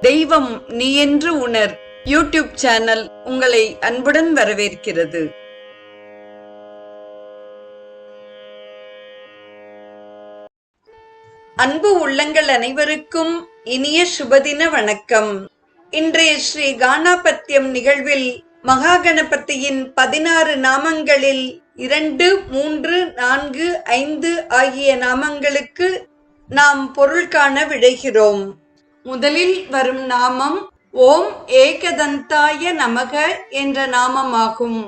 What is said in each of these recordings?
தெய்வம் நீ என்று உணர். யூடியூப் சேனல் உங்களை அன்புடன் வரவேற்கிறது. அன்பு உள்ளங்கள் அனைவருக்கும் இனிய சுபதின வணக்கம். இன்றைய ஸ்ரீ கானாபத்தியம் நிகழ்வில் மகாகணபதியின் பதினாறு நாமங்களில் இரண்டு மூன்று நான்கு ஐந்து ஆகிய நாமங்களுக்கு நாம் பொருள் காண விழைகிறோம் முதலில் வரும் நாமம் ஓம் ஏகதந்தாய நமக என்ற நாமமாகும்.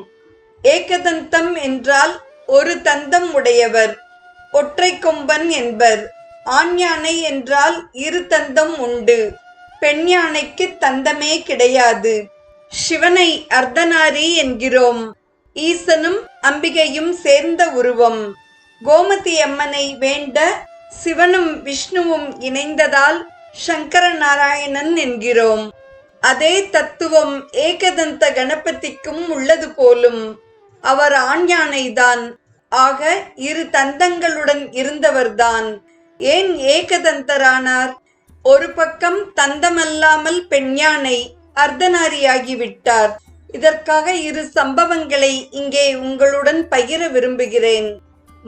ஏகதந்தம் என்றால் ஒரு தந்தம் உடையவர் ஒற்றை கொம்பன் என்பர். ஆண் யானை என்றால் இரு தந்தம் உண்டு. பெண் யானைக்கு தந்தமே கிடையாது. சிவனை அர்த்தநாரி என்கிறோம். ஈசனும் அம்பிகையும் சேர்ந்த உருவம். கோமதி அம்மனை வேண்ட சிவனும் விஷ்ணுவும் இணைந்ததால் சங்கர நாராயணன் என்கிறோம். அதே தத்துவம் ஏகதந்த கணபதிக்கும் உள்ளது போலும். அவர் ஆண்யானைதான் ஆக இரு தந்தங்களுடன் இருந்தவர்தான். ஏன் ஏகதந்தரானார்? ஒரு பக்கம் தந்தமல்லாமல் பெண்யானை அர்த்தநாரியாகிவிட்டார். இதற்காக இரு சம்பவங்களை இங்கே உங்களுடன் பகிர விரும்புகிறேன்.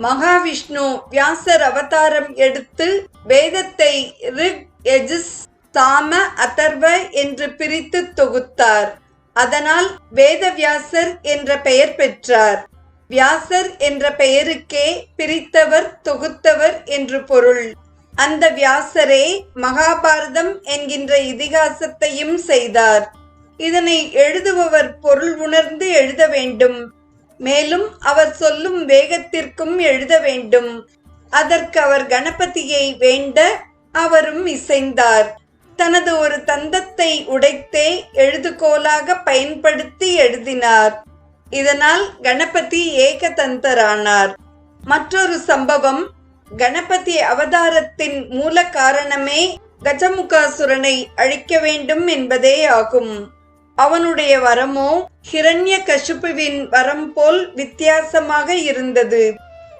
மகாவிஷ்ணு வியாசர் அவதாரம் எடுத்து வேதத்தை ரிக் எஜிஸ் சாம அதர்வ என்று பிரித்து தொகுத்தார். அதனால் வேதவியாசர் என்ற பெயர் பெற்றார். வியாசர் என்ற பெயருக்கே பிரித்தவர் தொகுத்தவர் என்று பொருள். அந்த வியாசரே மகாபாரதம் என்கின்ற இதிகாசத்தையும் செய்தார். இதனை எழுதுபவர் பொருள் உணர்ந்து எழுத வேண்டும். மேலும் அவர் சொல்லும் வேகத்திற்கும் எழுத வேண்டும். அதற்கு அவர் கணபதியை வேண்ட அவரும் இசைந்தார். தனது ஒரு தந்தத்தை உடைத்தே எழுதுகோலாக பயன்படுத்தி எழுதினார். இதனால் கணபதி ஏகதந்தரானார். மற்றொரு சம்பவம் கணபதி அவதாரத்தின் மூல காரணமே கஜமுகாசுரனை அழிக்க வேண்டும் என்பதே ஆகும். அவனுடைய வரமோ ஹிரண்ய கசுப்புவின் வரம் போல் வித்தியாசமாக இருந்தது.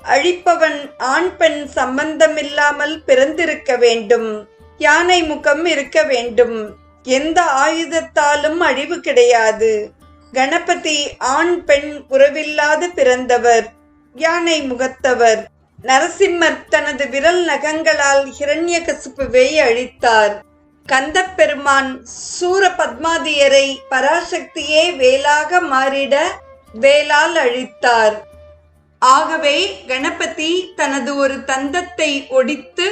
அழிப்பவன் ஆண் பெண் சம்பந்தமில்லாமல் பிறந்திருக்க வேண்டும். யானை முகம் இருக்க வேண்டும். எந்த ஆயுதத்தாலும் அழிவு கிடையாது. கணபதி ஆண் பெண் உறவில்லாது பிறந்தவர். யானை முகத்தவர். நரசிம்மர் தனது விரல் நகங்களால் ஹிரண்ய கசிப்புவை அழித்தார். கந்தப்பெருமான் சூர பத்மாதியரை பராசக்தியே வேலாக மாறிட வேலால் அழித்தார். ஆகவே கணபதி தனது ஒரு தந்தத்தை ஒடித்து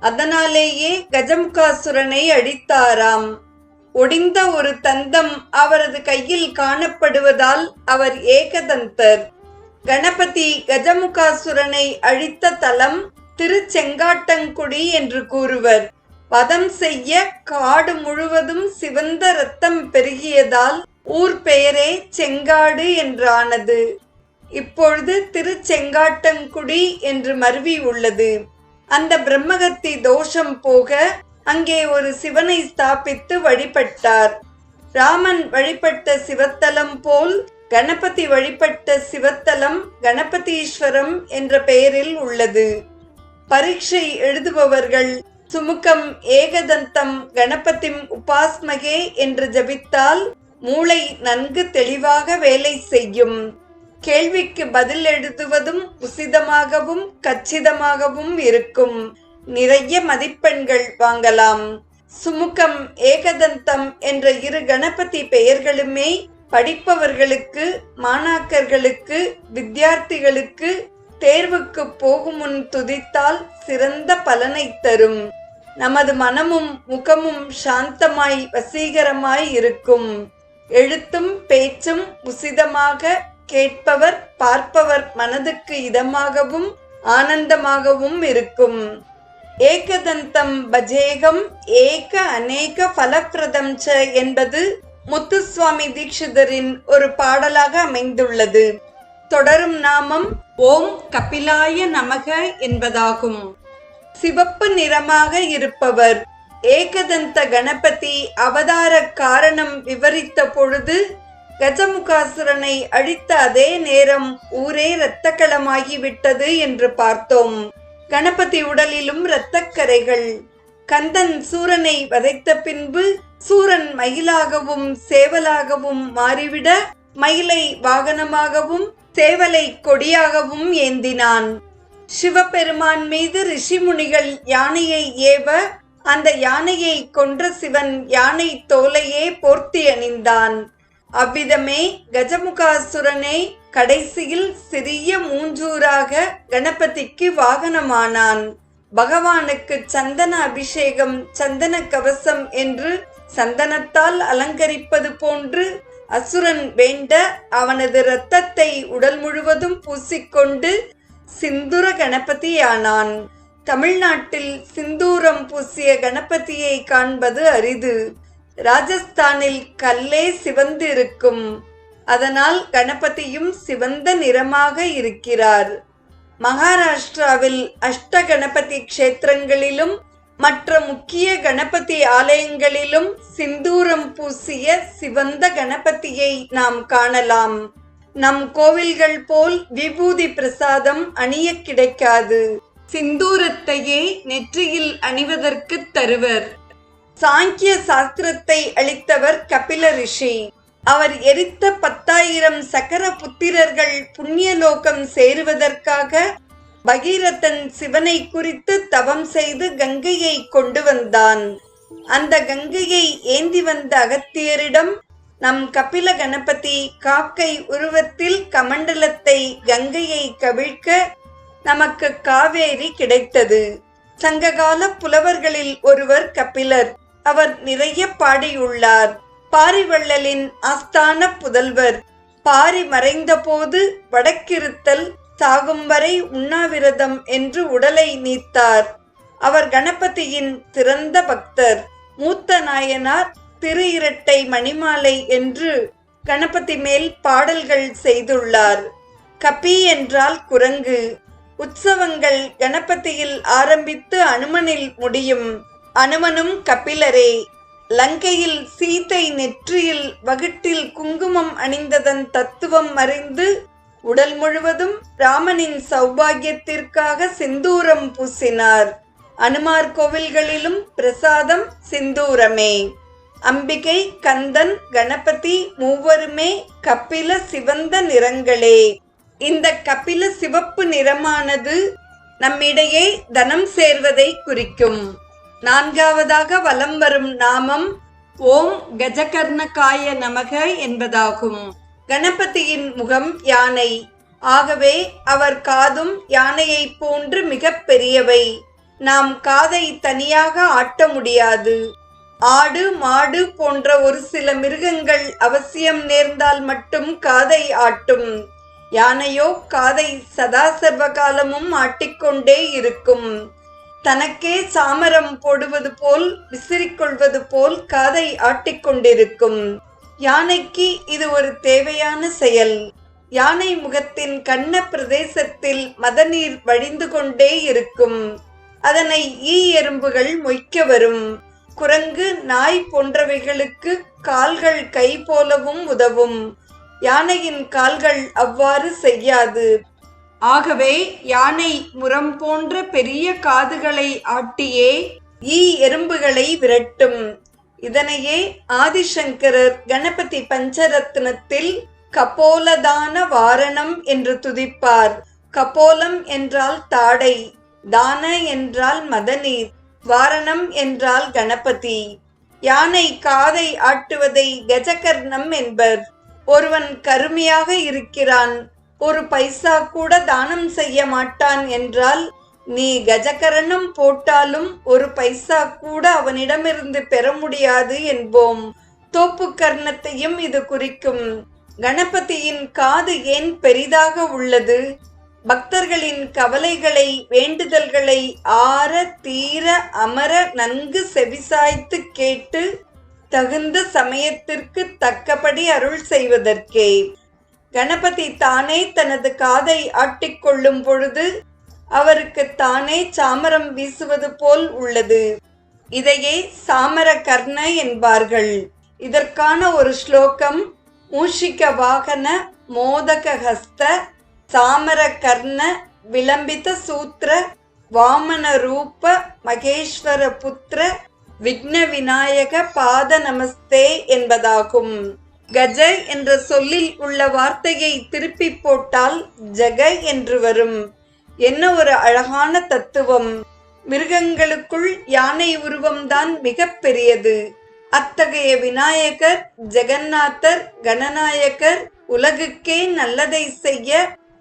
அதனாலேயே கஜமுகாசுரனை அழித்தாராம். ஒடிந்த ஒரு தந்தம் அவரது கையில் காணப்படுவதால் அவர் ஏகதந்தர். கணபதி கஜமுகாசுரனை அழித்த தலம் திருச்செங்காட்டங்குடி என்று கூறுவர். வதம் செய்ய காடு முழுவதும் சிவந்த ரத்தம் பெருகியதால் ஊர் பெயரே செங்காடு என்றானது. இப்பொழுது திருச்செங்காட்டங்குடி என்று மருவி உள்ளது. அந்த பிரம்மகத்தி தோஷம் போக அங்கே ஒரு சிவனை ஸ்தாபித்து வழிபட்டார். ராமன் வழிபட்ட சிவத்தலம் போல் கணபதி வழிபட்ட சிவத்தலம் கணபதீஸ்வரம் என்ற பெயரில் உள்ளது. பரீட்சை எழுதுபவர்கள் சுமுகம் ஏகதந்தம் கணபதிம் உபாஸ்மகே என்று ஜபித்தால் மூளை நன்கு தெளிவாக வேலை செய்யும். கேள்விக்கு பதில் எழுதுவதும் உசிதமாகவும் கச்சிதமாகவும் இருக்கும். நிறைய மதிப்பெண்கள் வாங்கலாம். சுமுகம் ஏகதந்தம் என்ற இரு கணபதி பெயர்களுமே படிப்பவர்களுக்கு மாணாக்கர்களுக்கு வித்தியார்த்திகளுக்கு தேர்வுக்கு போகும் முன் துதித்தால் சிறந்த பலனை தரும். நமது மனமும் முகமும் சாந்தமாய் வசீகரமாய் இருக்கும். எழுத்தும் பேச்சும் உசிதமாக கேட்பவர் பார்ப்பவர் மனதுக்கு இதமாகவும் ஆனந்தமாகவும் இருக்கும். ஏகதந்தம் பஜேகம் ஏக அநேக பலப்பிரதம் ச என்பது முத்துசுவாமி தீட்சிதரின் ஒரு பாடலாக அமைந்துள்ளது. தொடரும் நாமம் ஓம் கபிலாய நமக என்பதாகும். சிவப்பு நிறமாக இருப்பவர். ஏகதந்த கணபதி அவதார காரணம் விவரித்த பொழுது கஜமுகாசுரனை அழித்த அதே நேரம் ஊரே இரத்தக்களமாகிவிட்டது என்று பார்த்தோம். கணபதி உடலிலும் இரத்தக்கரைகள். கந்தன் சூரனை வதைத்த பின்பு சூரன் மயிலாகவும் சேவலாகவும் மாறிவிட மயிலை வாகனமாகவும் சேவலை கொடியாகவும் ஏந்தினான். சிவபெருமான் மீது ரிஷிமுனிகள் யானையை ஏவ அந்த யானையை கொன்ற சிவன் யானை தோலையே போர்த்தி அணிந்தான். அவ்விதமே கஜமுகாசுரனே கடைசியில் சிறிய மூஞ்சூராக கணபதிக்கு வாகனமானான். பகவானுக்கு சந்தன அபிஷேகம் சந்தன கவசம் என்று சந்தனத்தால் அலங்கரிப்பது போன்று அசுரன் வேண்ட அவனது இரத்தத்தை உடல் முழுவதும் பூசிக்கொண்டு சிந்துர கணபதியானான். தமிழ்நாட்டில் சிந்தூரம் பூசிய கணபதியை காண்பது அரிது. ராஜஸ்தானில் கல்லே சிவந்து இருக்கும் அதனால் கணபதியும் சிவந்த நிறமாக இருக்கிறார். மகாராஷ்டிராவில் அஷ்ட கணபதி க்ஷேத்திரங்களிலும் மற்ற முக்கிய கணபதி ஆலயங்களிலும் சிந்தூரம் பூசிய சிவந்த கணபதியை நாம் காணலாம். நம் கோவில்கள் போல் விபூதி பிரசாதம் அணிய கிடைக்காது. சிந்தூரத்தையே நெற்றியில் அணிவதற்கு தருவர். சாங்கிய சாஸ்திரத்தை அளித்தவர் கபில ரிஷி. அவர் எரித்த பத்தாயிரம் சக்கர புத்திரர்கள் புண்ணியலோகம் சேருவதற்காக பகீரதன் சிவனை குறித்து தவம் செய்து கங்கையை கொண்டு வந்தான். அந்த கங்கையை ஏந்தி வந்த அகத்தியரிடம் நம் கபில கணபதி காக்கை உருவத்தில் கமண்டலத்தை கங்கையை கவிழ்க்க நமக்கு காவேரி கிடைத்தது. சங்ககால புலவர்களில் ஒருவர் கபிலர். அவர் நிறைய பாடியுள்ளார். பாரிவள்ளலின் ஆஸ்தான புதல்வர். பாரி மறைந்தபோது வடக்கிருத்தல் சாகும் வரை உண்ணாவிரதம் என்று உடலை நீத்தார். அவர் கணபதியின் திறந்த பக்தர். மூத்த நாயனார் திரு இரட்டை மணிமாலை என்று கணபதி மேல் பாடல்கள் செய்துள்ளார். கபி என்றால் குரங்கு. உற்சவங்கள் கணபதியில் ஆரம்பித்து அனுமனில் முடியும். அனுமனும் கபிலரே லங்கையில் சீதை நெற்றியில் வகுட்டில் குங்குமம் அணிந்ததன் தத்துவம் அறிந்து உடல் முழுவதும் ராமனின் சௌபாகியத்திற்காக சிந்தூரம் பூசினார். அனுமார் கோவில்களிலும் பிரசாதம் சிந்தூரமே. அம்பிகை கந்தன் கணபதி மூவருமே கபில சிவந்த நிறங்களே. இந்த கபில சிவப்பு நிறமானது நம்மிடையே தனம் சேர்வதை குறிக்கும். நான்காவதாக வலம் வரும் நாமம் ஓம் கஜகர்ணகாய நமக என்பதாகும். கணபதியின் முகம் யானை. ஆகவே அவர் காதும் யானையைப் போன்று மிக பெரியவை. நாம் காதை தனியாக ஆட்ட முடியாது. ஆடு மாடு போன்ற ஒரு சில மிருகங்கள் அவசியம் நேர்ந்தால் மட்டும் காதை ஆட்டும். யானையோ காதை சதா சர்வகாலமும் ஆட்டிக்கொண்டே இருக்கும். தனக்கே சாமரம் போடுவது போல் விசிறிக்கொள்வது போல் காதை ஆட்டிக்கொண்டிருக்கும் யானைக்கு இது ஒரு தேவையான செயல். யானை முகத்தின் கண்ண பிரதேசத்தில் மதநீர் வழிந்து கொண்டே இருக்கும். அதனை ஈ எறும்புகள் மொய்க்க வரும். குரங்கு நாய் போன்றவைகளுக்கு கால்கள் கை போலவும் உதவும். யானையின் கால்கள் அவ்வாறு செய்யாது. ஆகவே யானை முரம் போன்ற பெரிய காதுகளை ஆட்டியே ஈ எறும்புகளை விரட்டும். இதனையே ஆதிசங்கரர் கணபதி பஞ்சரத்னத்தில் கபோலதான வாரணம் என்று துதிப்பார். கபோலம் என்றால் தாடை தான என்றால் மதநீர் வாரணம் என்றால் கணபதி. யானை காதை ஆட்டுவதை கஜகர்ணம் என்பர். ஒருவன் கருமையாக இருக்கிறான் ஒரு பைசா கூட தானம் செய்ய மாட்டான் என்றால் நீ கஜகரணம் போட்டாலும் ஒரு பைசா கூட அவனிடமிருந்து பெற முடியாது என்போம். தோப்பு கர்ணத்தையும் இது குறிக்கும். கணபதியின் காது ஏன் பெரிதாக உள்ளது? பக்தர்களின் கவலைகளை வேண்டுதல்களை ஆற தீர அமர நன்கு செவிசாய்த்து கேட்டு தகுந்த சமயத்திற்கு தக்கபடி அருள் செய்வதற்கே. கணபதி தானே தனது காதை ஆட்டிக்கொள்ளும் பொழுது அவருக்கு தானே சாமரம் வீசுவது போல் உள்ளது. இதையே சாமர கர்ண என்பார்கள். இதற்கான ஒரு ஸ்லோகம் மூஷிக வாகன மோதக ஹஸ்த சாமர கர்ண விளம்பித சூத்திர வாமன ரூப மகேஸ்வர புத்திர விக்ன விநாயக பாத நமஸ்தே என்பதாகும். கஜ என்ற சொல்லில் உள்ள வார்த்தையை திருப்பி போட்டால் ஜக என்று வரும். என்ன ஒரு அழகான தத்துவம். மிருகங்களுக்குள் யானை உருவம்தான் மிக பெரியது. அத்தகைய விநாயகர் ஜெகநாதர் கணநாயகர் உலகுக்கே நல்லதை செய்ய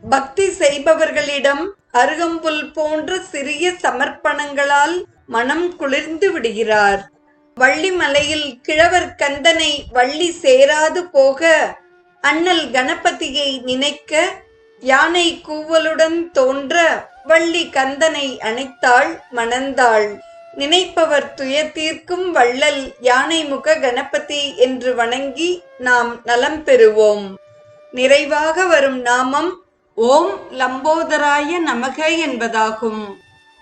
பக்தி செய்பவர்களிடம் அருகம்புல் போன்ற சிறிய சமர்ப்பணங்களால் மனம் குளிர்ந்து விடுகிறார். வள்ளிமலையில் கிழவர் கந்தனை வள்ளி சேராது போக அண்ணல் கணபதியை நினைக்க யானை கூவலுடன் தோன்ற வள்ளி கந்தனை அணைத்தாள் மணந்தாள். நினைப்பவர் துய தீர்க்கும் வள்ளல் யானை முக கணபதி என்று வணங்கி நாம் நலம் பெறுவோம். நிறைவாக வரும் நாமம் ஓம் லம்போதராய நமக என்பதாகும்.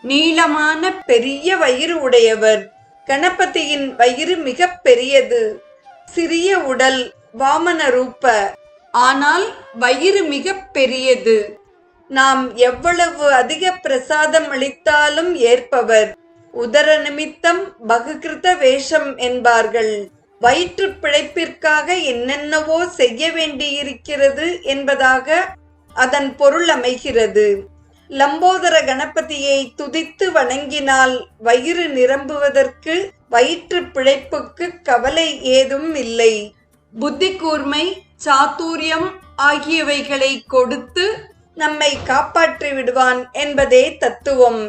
நீளமான பெரிய வயிறு உடையவர் கணபதியின் வயிறு மிக பெரியது. சிறிய உடல் வாமன ரூப. ஆனால் வயிறு மிக பெரியது. நாம் எவ்வளவு அதிக பிரசாதம் அளித்தாலும் ஏற்பவர். உதர நிமித்தம் பகுகிருத வேஷம் என்பார்கள். வயிற்று பிழைப்பிற்காக என்னென்னவோ செய்ய வேண்டியிருக்கிறது என்பதாக அதன் பொருள் அமைகிறது. லம்போதர கணபதியை துதித்து வணங்கினால் வயிறு நிரம்புவதற்கு வயிற்று பிழைப்புக்கு கவலை ஏதும் இல்லை. புத்தி கூர்மை சாத்துரியம் ஆகியவைகளை கொடுத்து நம்மை காப்பாற்றி விடுவான் என்பதே தத்துவம்.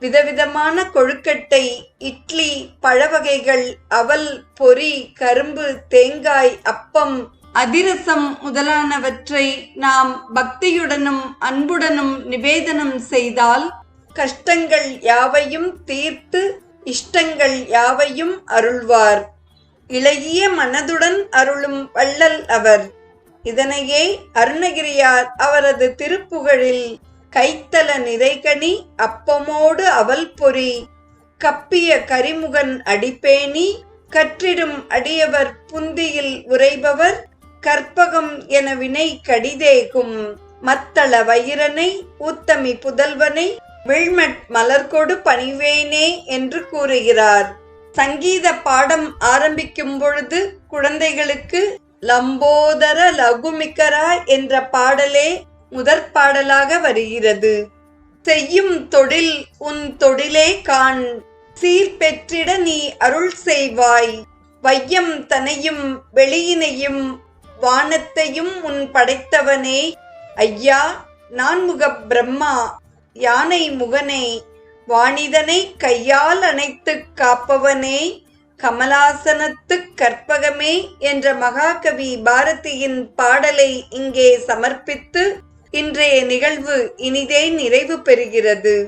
விதவிதமான கொழுக்கட்டை இட்லி பழவகைகள் அவல் பொரி கரும்பு தேங்காய் அப்பம் அதிரசம் முதலானவற்றை நாம் பக்தியுடனும் அன்புடனும் நிவேதனம் செய்தால் கஷ்டங்கள் யாவையும் தீர்த்து இஷ்டங்கள் யாவையும் அருள்வார். இளகிய மனதுடன் அருளும் வள்ளல் அவர். இதனையே அருணகிரியார் அவரது திருப்புகழில் கைத்தல நிறைகனி அப்பமோடு அவல் பொறி. கப்பிய கரிமுகன் அடிப்பேணி கற்றிடும் அடியவர் புந்தியில் உரைபவர் கற்பகம் என வினை கடிதேகும். மத்தள வயிரனை ஊத்தமி புதல்வனை விழ்மட் மலர்கொடு பணிவேனே என்று கூறுகிறார். சங்கீத பாடம் ஆரம்பிக்கும் பொழுது குழந்தைகளுக்கு லம்போதர லகுமிக்கரா என்ற பாடலே முதற் பாடலாக வருகிறது. செய்யும் தொழில் உன் தொழிலே காண். சீர் பெற்றிட நீ அருள் செய்வாய். வையம் தனையும் வெளியினையும் வானத்தையும் உன் படைத்தவனே. ஐயா நான்முக பிரம்மா யானை முகனே. வாணிதனை கையால் அணைத்து காப்பவனே. கமலாசனத்து கற்பகமே என்ற மகாகவி பாரதியின் பாடலை இங்கே சமர்ப்பித்து இன்றைய நிகழ்வு இனிதே நிறைவு பெறுகிறது.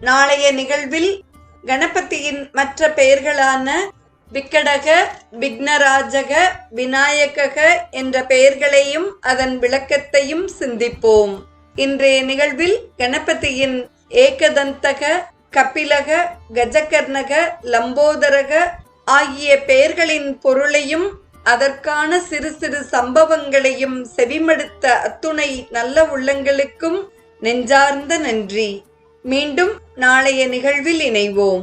நாளைய நிகழ்வில் கணபதியின் மற்ற பெயர்களான விக்கடக விக்னராஜக விநாயகக என்ற பெயர்களையும் அதன் விளக்கத்தையும் சிந்திப்போம். இன்றைய நிகழ்வில் கணபதியின் ஏகதந்தக கபிலக கஜகர்ணக லம்போதரக ஆகிய பெயர்களின் பொருளையும் அதற்கான சிறு சிறு சம்பவங்களையும் செவிமடுத்த அத்துணை நல்ல உள்ளங்களுக்கும் நெஞ்சார்ந்த நன்றி. மீண்டும் நாளைய நிகழ்வில் இணைவோம்.